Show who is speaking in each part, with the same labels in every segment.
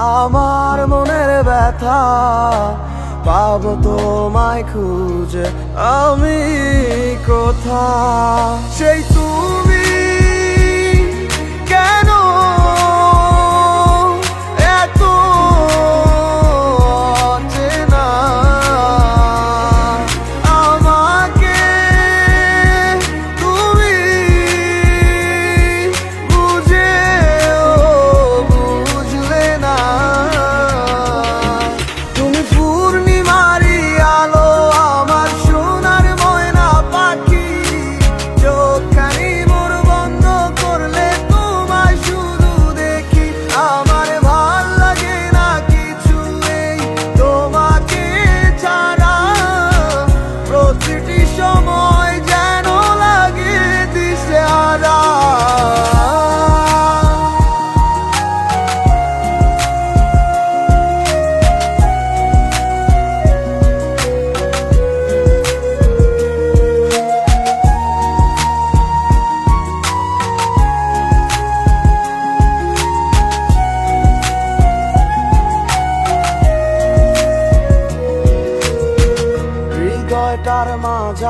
Speaker 1: আমার মনের ব্যথা পাব তোমায় খুঁজে আমি কোথা? সেই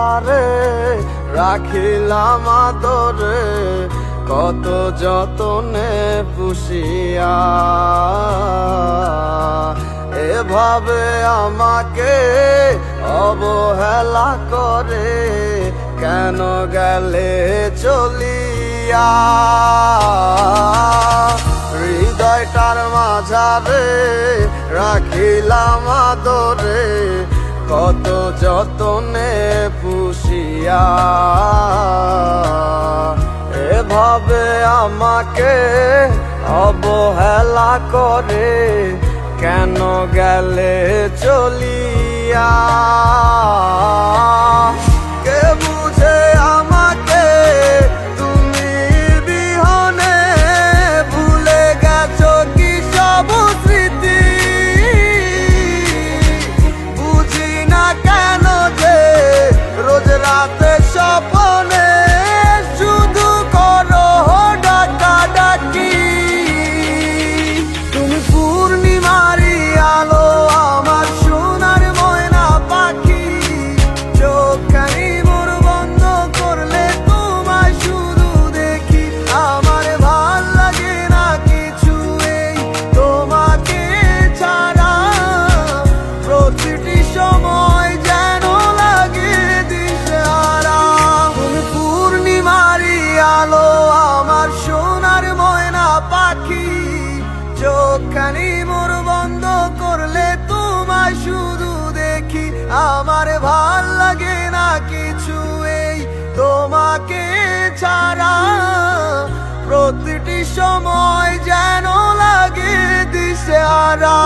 Speaker 1: মাঝারে রাখিলাম আদরে, কত যতনে পুষিয়া। এভাবে আমাকে অবহেলা করে কেন গেলে চলিয়া? হৃদয়টার মাঝারে রাখিলাম আদরে, কত যতনে পুষিয়া এভাবে আমাকে অবহেলা করে কেন গেলে চলিয়া? আমার ভালো লাগে না কিছু এই তোমাকে ছাড়া। প্রতিটি সময় যেন লাগে দিশে আরা